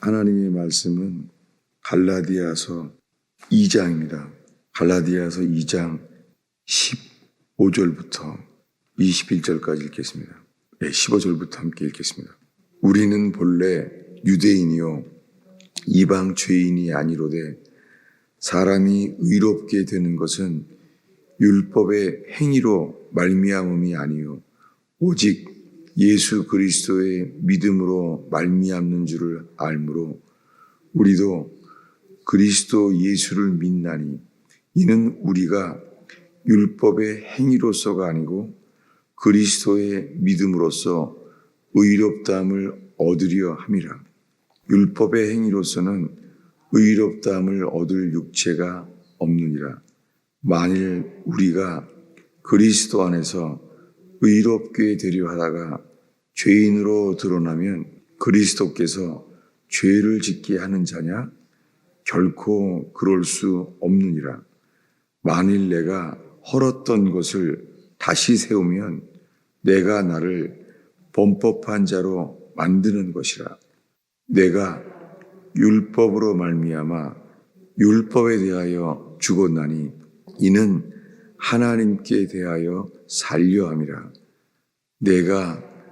하나님의 말씀은 갈라디아서 2장입니다. 갈라디아서 2장 15절부터 21절까지 읽겠습니다. 네, 15절부터 함께 읽겠습니다. 우리는 본래 유대인이요 이방 죄인이 아니로되 사람이 의롭게 되는 것은 율법의 행위로 말미암음이 아니요 오직 예수 그리스도의 믿음으로 말미암는 줄을 알므로 우리도 그리스도 예수를 믿나니 이는 우리가 율법의 행위로서가 아니고 그리스도의 믿음으로써 의롭다함을 얻으려 함이라. 율법의 행위로서는 의롭다함을 얻을 육체가 없느니라. 만일 우리가 그리스도 안에서 의롭게 되려 하다가 죄인으로 드러나면 그리스도께서 죄를 짓게 하는 자냐? 결코 그럴 수 없느니라. 만일 내가 헐었던 것을 다시 세우면 내가 나를 범법한 자로 만드는 것이라. 내가 율법으로 말미암아 율법에 대하여 죽었나니 이는 하나님께 대하여 살려 함이라. 내가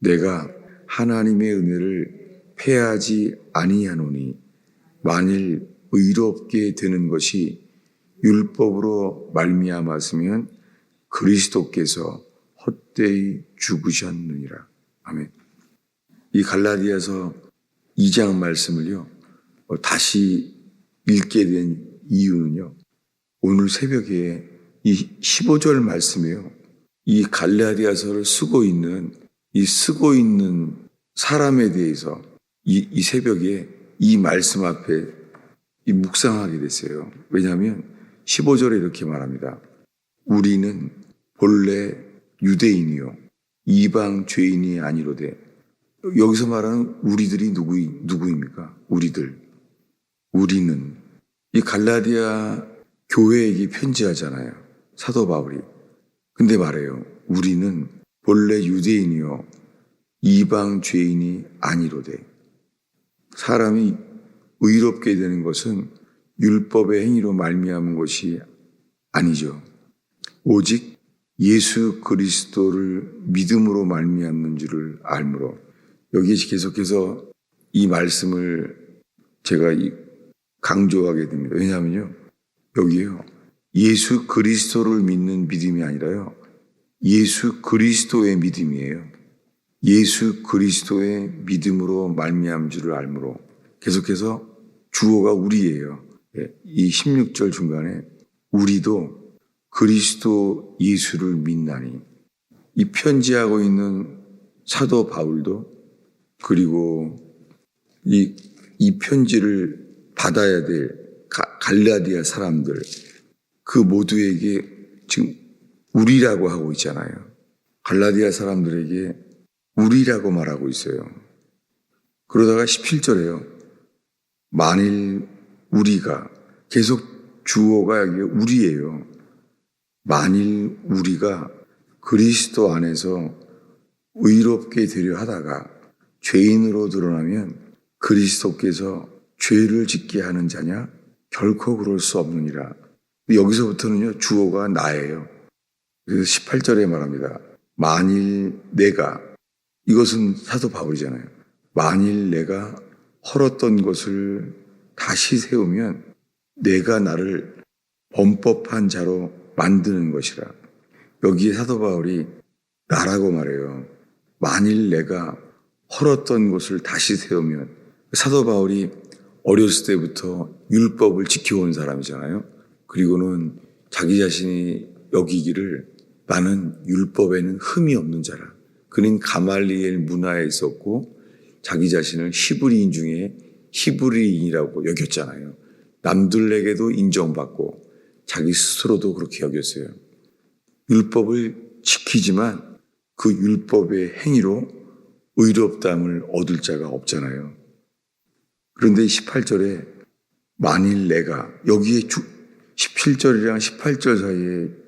내가 하나님의 은혜를 패하지 아니하노니 만일 의롭게 되는 것이 율법으로 말미암았으면 그리스도께서 헛되이 죽으셨느니라. 아멘. 이 갈라디아서 2장 말씀을요, 어, 다시 읽게 된 이유는요, 오늘 새벽에 이 15절 말씀이에요. 이 갈라디아서를 쓰고 있는, 이 쓰고 있는 사람에 대해서 이, 이 새벽에 이 말씀 앞에 이 묵상하게 됐어요. 왜냐하면 15절에 이렇게 말합니다. 우리는 본래 유대인이요. 이방 죄인이 아니로되 여기서 말하는 우리들이 누구, 누구입니까? 우리들. 우리는 이 갈라디아 교회에게 편지하잖아요. 사도 바울이. 근데 말해요. 우리는 본래 유대인이요. 이방 죄인이 아니로되 사람이 의롭게 되는 것은 율법의 행위로 말미암은 것이 아니죠. 오직 예수 그리스도를 믿음으로 말미암는 줄을 알므로 여기에 계속해서 이 말씀을 제가 강조하게 됩니다. 왜냐하면요. 여기에요. 예수 그리스도를 믿는 믿음이 아니라요. 예수 그리스도의 믿음이에요. 예수 그리스도의 믿음으로 말미암 줄을 알므로 계속해서 주어가 우리예요. 예, 이 16절 중간에 우리도 그리스도 예수를 믿나니 이 편지하고 있는 사도 바울도 그리고 이, 이 편지를 받아야 될 갈라디아 사람들 그 모두에게 지금 우리라고 하고 있잖아요. 갈라디아 사람들에게 우리라고 말하고 있어요. 그러다가 17절에요. 만일 우리가 계속 주어가 여기 우리예요. 만일 우리가 그리스도 안에서 의롭게 되려 하다가 죄인으로 드러나면 그리스도께서 죄를 짓게 하는 자냐? 결코 그럴 수 없느니라. 여기서부터는요, 주어가 나예요. 그래서 18절에 말합니다. 만일 내가, 이것은 사도 바울이잖아요. 만일 내가 헐었던 것을 다시 세우면 내가 나를 범법한 자로 만드는 것이라. 여기에 사도 바울이 나라고 말해요. 만일 내가 헐었던 것을 다시 세우면 사도 바울이 어렸을 때부터 율법을 지켜온 사람이잖아요. 그리고는 자기 자신이 여기기를 나는 율법에는 흠이 없는 자라. 그는 가말리엘 문화에 있었고 자기 자신을 히브리인 중에 히브리인이라고 여겼잖아요. 남들에게도 인정받고 자기 스스로도 그렇게 여겼어요. 율법을 지키지만 그 율법의 행위로 의롭담을 얻을 자가 없잖아요. 그런데 18절에 만일 내가 여기에 주, 17절이랑 18절 사이에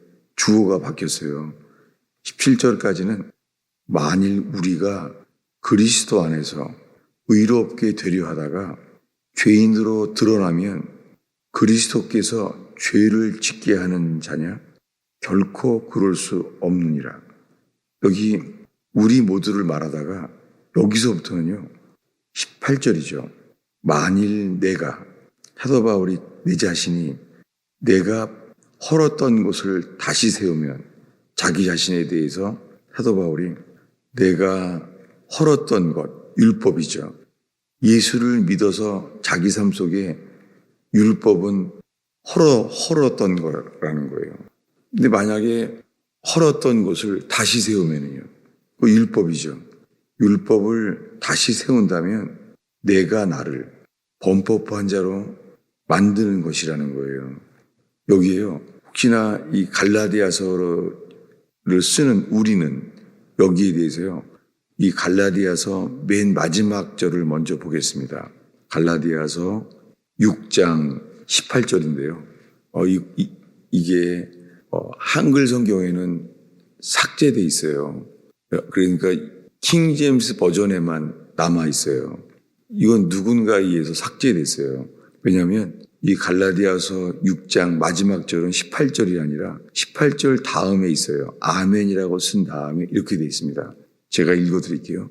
주어가 바뀌었어요. 17절까지는 만일 우리가 그리스도 안에서 의롭게 되려 하다가 죄인으로 드러나면 그리스도께서 죄를 짓게 하는 자냐? 결코 그럴 수 없느니라. 여기 우리 모두를 말하다가 여기서부터는요. 18절이죠. 만일 내가 사도 바울이 내 자신이 내가 헐었던 것을 다시 세우면 자기 자신에 대해서 사도 바울이 내가 헐었던 것 율법이죠. 예수를 믿어서 자기 삶 속에 율법은 헐어 헐었던 거라는 거예요. 근데 만약에 헐었던 것을 다시 세우면요. 그 율법이죠. 율법을 다시 세운다면 내가 나를 범법한 자로 만드는 것이라는 거예요. 여기에요. 혹시나 이 갈라디아서를 쓰는 우리는 여기에 대해서요. 이 갈라디아서 맨 마지막 절을 먼저 보겠습니다. 갈라디아서 6장 18절인데요. 어, 이, 게 어, 한글 성경에는 삭제돼 있어요. 그러니까 킹 제임스 버전에만 남아 있어요. 이건 누군가에 의해서 삭제됐어요. 왜냐하면 이 갈라디아서 6장 마지막 절은 18절이 아니라 18절 다음에 있어요. 아멘이라고 쓴 다음에 이렇게 돼 있습니다. 제가 읽어 드릴게요.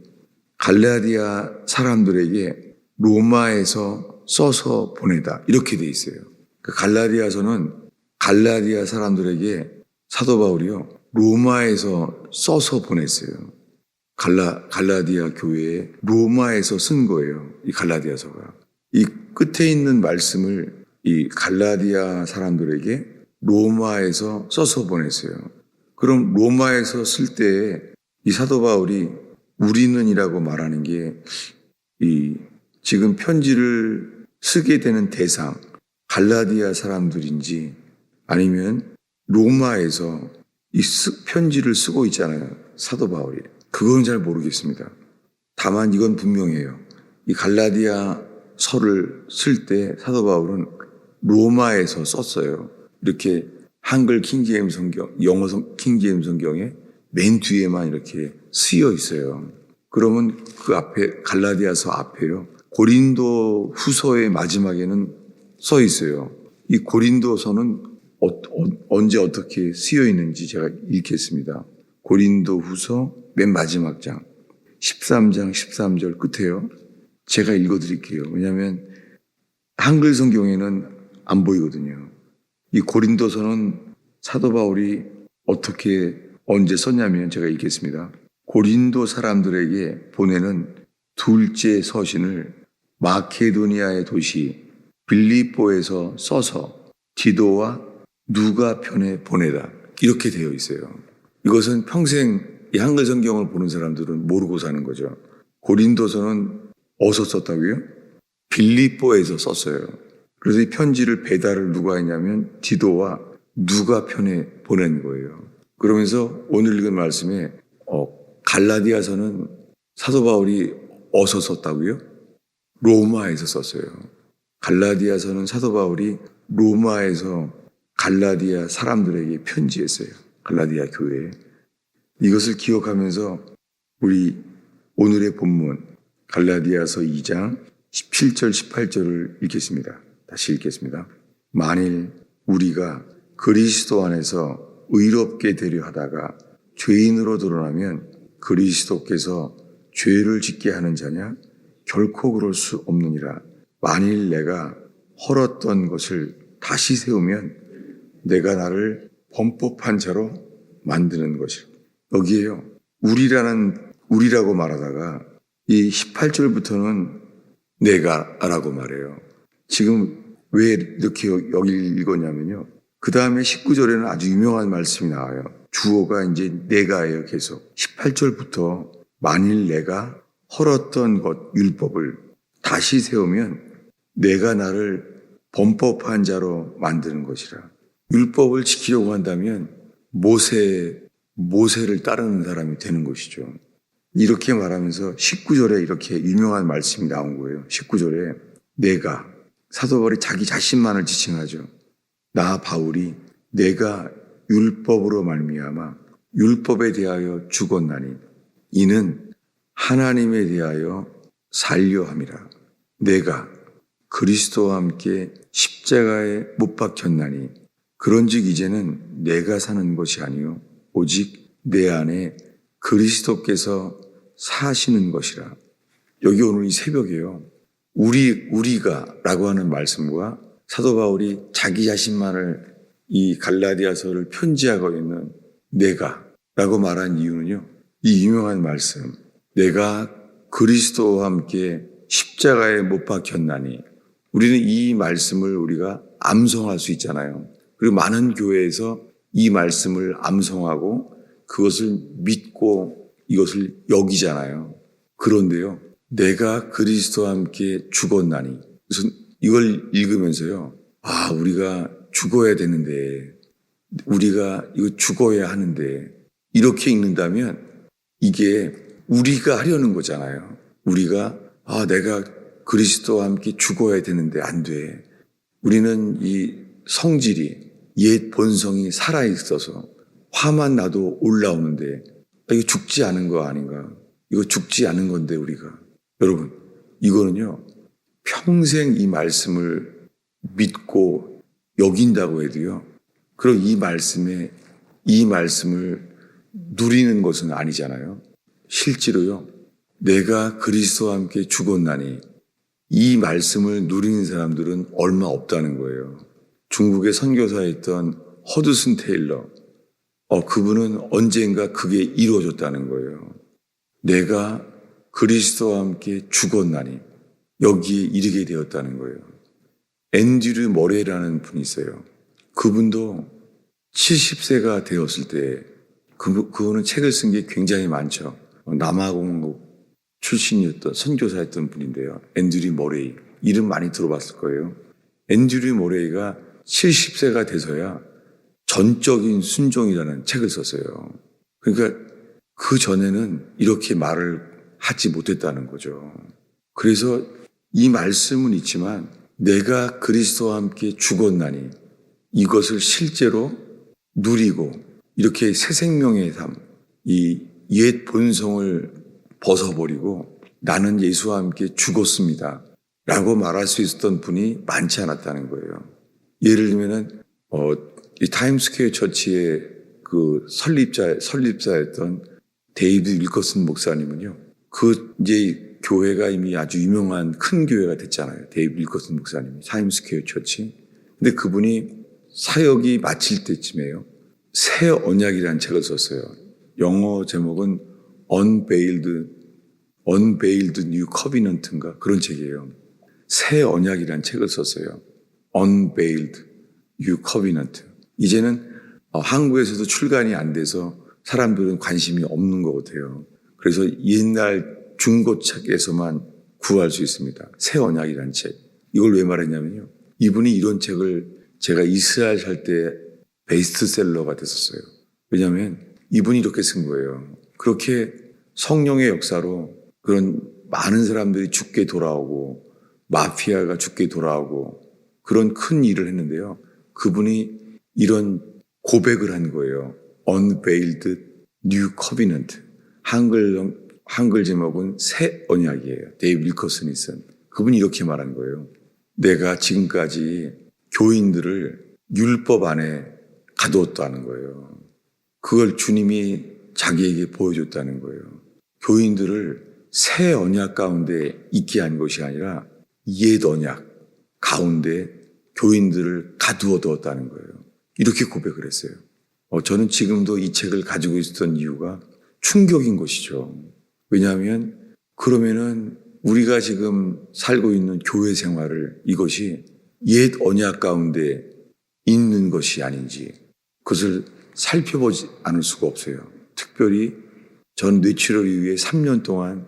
갈라디아 사람들에게 로마에서 써서 보내다. 이렇게 돼 있어요. 그 갈라디아서는 갈라디아 사람들에게 사도 바울이요. 로마에서 써서 보냈어요. 갈라, 갈라디아 교회에 로마에서 쓴 거예요. 이 갈라디아서가. 이 끝에 있는 말씀을 이 갈라디아 사람들에게 로마에서 써서 보냈어요. 그럼 로마에서 쓸때이 사도 바울이 우리는이라고 말하는 게 이 지금 편지를 쓰게 되는 대상 갈라디아 사람들인지 아니면 로마에서 이 편지를 쓰고 있잖아요. 사도 바울이. 그건 잘 모르겠습니다. 다만 이건 분명해요. 이 갈라디아 서를 쓸 때 사도 바울은 로마에서 썼어요. 이렇게 한글 킹제임 성경, 영어 킹제임 성경에 맨 뒤에만 이렇게 쓰여 있어요. 그러면 그 앞에 갈라디아서 앞에요. 고린도 후서의 마지막에는 써 있어요. 이 고린도서는 어, 어, 언제 어떻게 쓰여 있는지 제가 읽겠습니다. 고린도 후서 맨 마지막 장 13장 13절 끝에요. 제가 읽어 드릴게요. 왜냐하면 한글 성경에는 안 보이거든요. 이 고린도서는 사도 바울이 어떻게 언제 썼냐면 제가 읽겠습니다. 고린도 사람들에게 보내는 둘째 서신을 마케도니아의 도시 빌리뽀에서 써서 디도와 누가 편에 보내다 이렇게 되어 있어요. 이것은 평생 이 한글 성경을 보는 사람들은 모르고 사는 거죠. 고린도서는 어디서 썼다고요? 빌리뽀에서 썼어요. 그래서 이 편지를 배달을 누가 했냐면 디도와 누가 편에 보낸 거예요. 그러면서 오늘 읽은 말씀에 어, 갈라디아서는 사도 바울이 어디서 썼다고요? 로마에서 썼어요. 갈라디아서는 사도 바울이 로마에서 갈라디아 사람들에게 편지했어요. 갈라디아 교회에. 이것을 기억하면서 우리 오늘의 본문 갈라디아서 2장 17절 18절을 읽겠습니다. 다시 읽겠습니다. 만일 우리가 그리스도 안에서 의롭게 되려 하다가 죄인으로 드러나면 그리스도께서 죄를 짓게 하는 자냐? 결코 그럴 수 없느니라. 만일 내가 헐었던 것을 다시 세우면 내가 나를 범법한 자로 만드는 것이라. 여기에요. 우리라는, 우리라고 말하다가 이 18절부터는 내가라고 말해요. 지금 왜 이렇게 여기 읽었냐면요. 그 다음에 19절에는 아주 유명한 말씀이 나와요. 주어가 이제 내가예요, 계속. 18절부터 만일 내가 헐었던 것 율법을 다시 세우면 내가 나를 범법한 자로 만드는 것이라. 율법을 지키려고 한다면 모세 모세를 따르는 사람이 되는 것이죠. 이렇게 말하면서 19절에 이렇게 유명한 말씀이 나온 거예요. 19절에 내가 사도 바울이 자기 자신만을 지칭하죠. 나 바울이 내가 율법으로 말미암아 율법에 대하여 죽었나니 이는 하나님에 대하여 살려 함이라. 내가 그리스도와 함께 십자가에 못 박혔나니 그런즉 이제는 내가 사는 것이 아니요 오직 내 안에 그리스도께서 사시는 것이라. 여기 오늘 이 새벽에요. 우리 우리가라고 하는 말씀과 사도 바울이 자기 자신만을 이 갈라디아서를 편지하고 있는 내가라고 말한 이유는요. 이 유명한 말씀. 내가 그리스도와 함께 십자가에 못 박혔나니 우리는 이 말씀을 우리가 암송할 수 있잖아요. 그리고 많은 교회에서 이 말씀을 암송하고 그것을 믿고 이것을 여기잖아요. 그런데요. 내가 그리스도와 함께 죽었나니. 그래서 이걸 읽으면서요. 아, 우리가 죽어야 되는데, 우리가 이거 죽어야 하는데, 이렇게 읽는다면 이게 우리가 하려는 거잖아요. 우리가, 아, 내가 그리스도와 함께 죽어야 되는데 안 돼. 우리는 이 성질이, 옛 본성이 살아있어서 화만 나도 올라오는데, 아, 이거 죽지 않은 거 아닌가? 이거 죽지 않은 건데, 우리가. 여러분, 이거는요, 평생 이 말씀을 믿고 여긴다고 해도요, 그럼 이 말씀에, 이 말씀을 누리는 것은 아니잖아요. 실제로요, 내가 그리스도와 함께 죽었나니 이 말씀을 누리는 사람들은 얼마 없다는 거예요. 중국의 선교사였던 허드슨 테일러, 어, 그분은 언젠가 그게 이루어졌다는 거예요. 내가 그리스도와 함께 죽었나니 여기에 이르게 되었다는 거예요. 앤드류 머레라는 분이 있어요. 그분도 70세가 되었을 때 그, 그분은 책을 쓴 게 굉장히 많죠. 남아공국 출신이었던 선교사였던 분인데요. 앤드류 머레이. 이름 많이 들어봤을 거예요. 앤드류 머레이가 70세가 돼서야 전적인 순종이라는 책을 썼어요. 그러니까 그 전에는 이렇게 말을 하지 못했다는 거죠. 그래서 이 말씀은 있지만 내가 그리스도와 함께 죽었나니 이것을 실제로 누리고 이렇게 새 생명의 삶, 이 옛 본성을 벗어버리고 나는 예수와 함께 죽었습니다. 라고 말할 수 있었던 분이 많지 않았다는 거예요. 예를 들면은, 어, 이 타임스퀘어 처치의 그 설립자, 설립자였던 데이비드 윌커슨 목사님은요. 그 이제 교회가 이미 아주 유명한 큰 교회가 됐잖아요. 데이비드 윌커슨 목사님이 타임스퀘어 처치. 근데 그분이 사역이 마칠 때쯤에요. 새 언약이라는 책을 썼어요. 영어 제목은 Unveiled, Unveiled New Covenant인가 그런 책이에요. 새 언약이라는 책을 썼어요. Unveiled New Covenant. 이제는 어, 한국에서도 출간이 안 돼서 사람들은 관심이 없는 것 같아요. 그래서 옛날 중고책에서만 구할 수 있습니다. 새 언약이라는 책. 이걸 왜 말했냐면요. 이분이 이런 책을 제가 이스라엘 살 때 베스트셀러가 됐었어요. 왜냐하면 이분이 이렇게 쓴 거예요. 그렇게 성령의 역사로 그런 많은 사람들이 죽게 돌아오고 마피아가 죽게 돌아오고 그런 큰 일을 했는데요. 그분이 이런 고백을 한 거예요. Unveiled New Covenant. 한글, 한글 제목은 새 언약이에요. 데이브 윌커슨이 쓴. 그분이 이렇게 말한 거예요. 내가 지금까지 교인들을 율법 안에 가두었다는 거예요. 그걸 주님이 자기에게 보여줬다는 거예요. 교인들을 새 언약 가운데 있게 한 것이 아니라 옛 언약 가운데 교인들을 가두어 두었다는 거예요. 이렇게 고백을 했어요. 어, 저는 지금도 이 책을 가지고 있었던 이유가 충격인 것이죠. 왜냐하면 그러면은 우리가 지금 살고 있는 교회 생활을 이것이 옛 언약 가운데 있는 것이 아닌지 그것을 살펴보지 않을 수가 없어요. 특별히 전 뇌출혈 이후에 3년 동안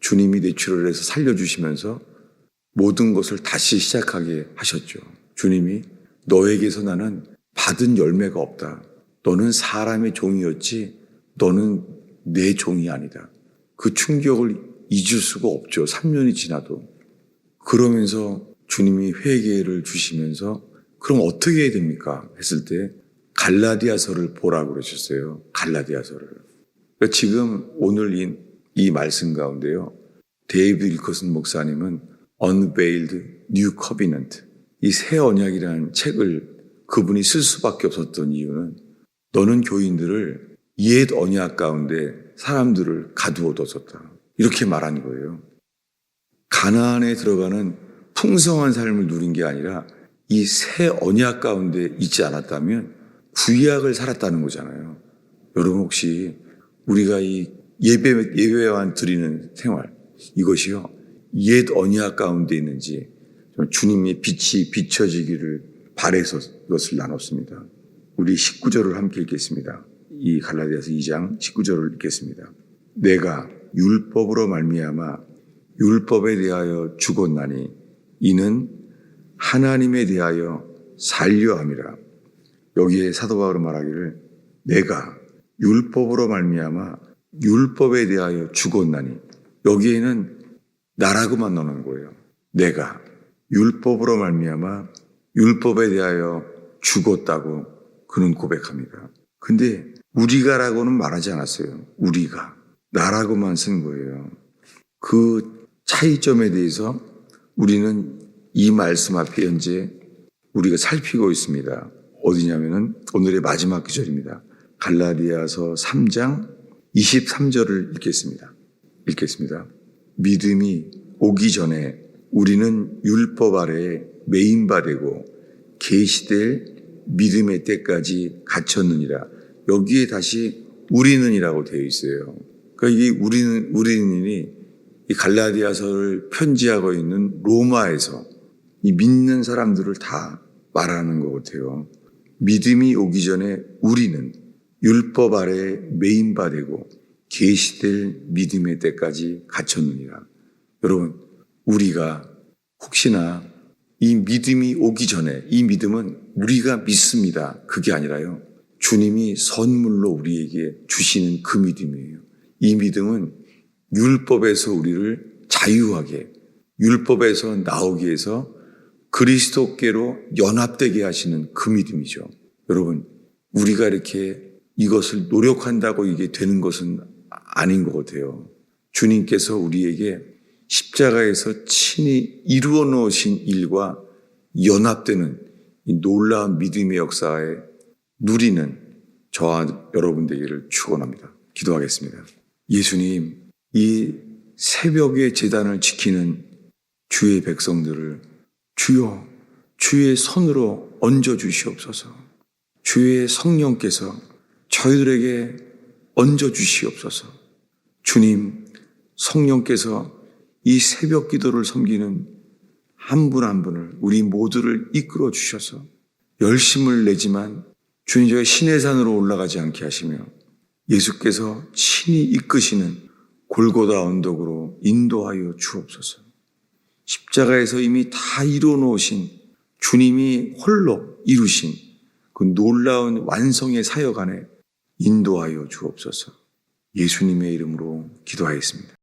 주님이 내추럴에서 살려주시면서 모든 것을 다시 시작하게 하셨죠. 주님이 너에게서 나는 받은 열매가 없다. 너는 사람의 종이었지 너는 내 종이 아니다. 그 충격을 잊을 수가 없죠. 3년이 지나도. 그러면서 주님이 회개를 주시면서 그럼 어떻게 해야 됩니까? 했을 때 갈라디아서를 보라고 그러셨어요. 갈라디아서를. 그러니까 지금 오늘 이, 이 말씀 가운데요. 데이비드 일커슨 목사님은 Unveiled New Covenant 이 새 언약이라는 책을 그분이 쓸 수밖에 없었던 이유는 너는 교인들을 옛 언약 가운데 사람들을 가두어 뒀었다. 이렇게 말한 거예요. 가나안에 들어가는 풍성한 삶을 누린 게 아니라 이 새 언약 가운데 있지 않았다면 구약을 살았다는 거잖아요. 여러분 혹시 우리가 이 예배 예배만 드리는 생활 이것이요 옛 언약 가운데 있는지 좀 주님의 빛이 비춰지기를 바래서 이것을 나눴습니다. 우리 19절을 함께 읽겠습니다. 이 갈라디아서 2장 19절을 읽겠습니다. 내가 율법으로 말미암아 율법에 대하여 죽었나니 이는 하나님에 대하여 살려 함이라. 여기에 사도 바울은 말하기를 내가 율법으로 말미암아 율법에 대하여 죽었나니 여기에는 나라고만 넣는 거예요. 내가 율법으로 말미암아 율법에 대하여 죽었다고 그는 고백합니다. 근데 우리가라고는 말하지 않았어요. 우리가 나라고만 쓴 거예요. 그 차이점에 대해서 우리는 이 말씀 앞에 현재 우리가 살피고 있습니다. 어디냐면은 오늘의 마지막 구절입니다. 갈라디아서 3장 23절을 읽겠습니다. 읽겠습니다. 믿음이 오기 전에 우리는 율법 아래에 메인바되고 계시될 믿음의 때까지 갇혔느니라. 여기에 다시 우리는이라고 되어 있어요. 그러니까 이 우리는 우리는이 이 갈라디아서를 편지하고 있는 로마에서 이 믿는 사람들을 다 말하는 것 같아요. 믿음이 오기 전에 우리는 율법 아래 메인바되고 계시될 믿음의 때까지 갇혔느니라. 여러분, 우리가 혹시나 이 믿음이 오기 전에 이 믿음은 우리가 믿습니다. 그게 아니라요. 주님이 선물로 우리에게 주시는 그 믿음이에요. 이 믿음은 율법에서 우리를 자유하게 율법에서 나오기 위해서 그리스도께로 연합되게 하시는 그 믿음이죠. 여러분, 우리가 이렇게 이것을 노력한다고 이게 되는 것은 아닌 것 같아요. 주님께서 우리에게 십자가에서 친히 이루어 놓으신 일과 연합되는 이 놀라운 믿음의 역사에 누리는 저와 여러분 되기를 축원합니다. 기도하겠습니다. 예수님, 이 새벽의 재단을 지키는 주의 백성들을 주여 주의 손으로 얹어 주시옵소서. 주의 성령께서 저희들에게 얹어 주시옵소서. 주님, 성령께서 이 새벽 기도를 섬기는 한 분한 분을 우리 모두를 이끌어 주셔서 열심을 내지만 주님 저희 신의 산으로 올라가지 않게 하시며 예수께서 친히 이끄시는 골고다 언덕으로 인도하여 주옵소서. 십자가에서 이미 다 이루어 놓으신 주님이 홀로 이루신 그 놀라운 완성의 사역 안에 인도하여 주옵소서. 예수님의 이름으로 기도하였습니다.